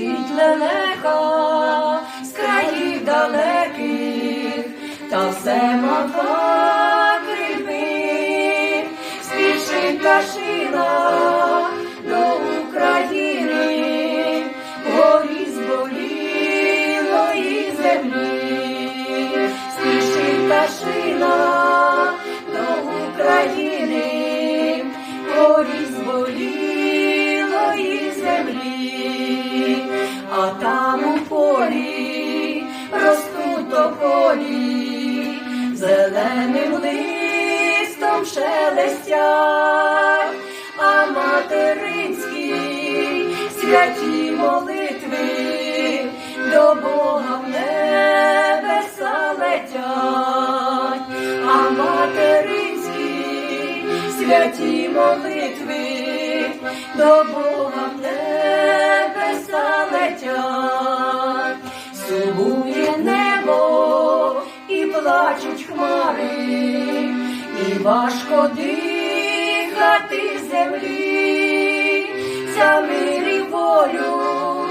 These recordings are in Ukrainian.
летить лелека з країв далеких, та все мотва крильми, спішить пташина зеленим листом шелестять, а материнські святі молитви до Бога в небеса летять, а материнські святі молитви до Бога в небеса летять, плачуть хмари, і важко дихати землі, за мир і волю,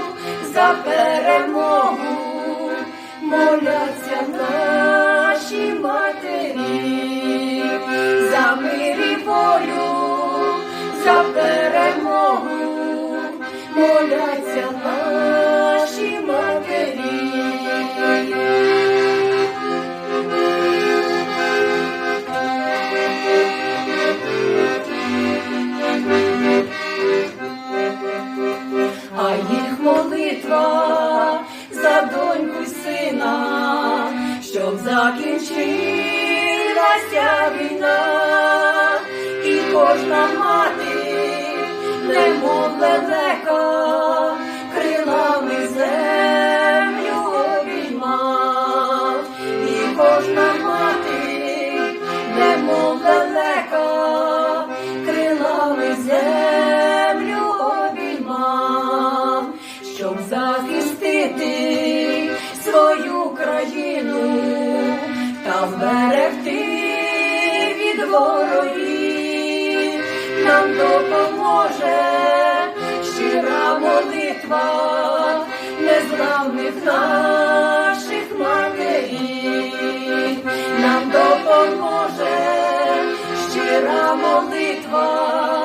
за перемогу, моляться наші матері, за мир і волю, за перемогу, моляться наші молитва за доньку сина, щоб закінчилася війна, і кожна мати, немов лелека, молитва незламних наших матерів, нам допоможе щира молитва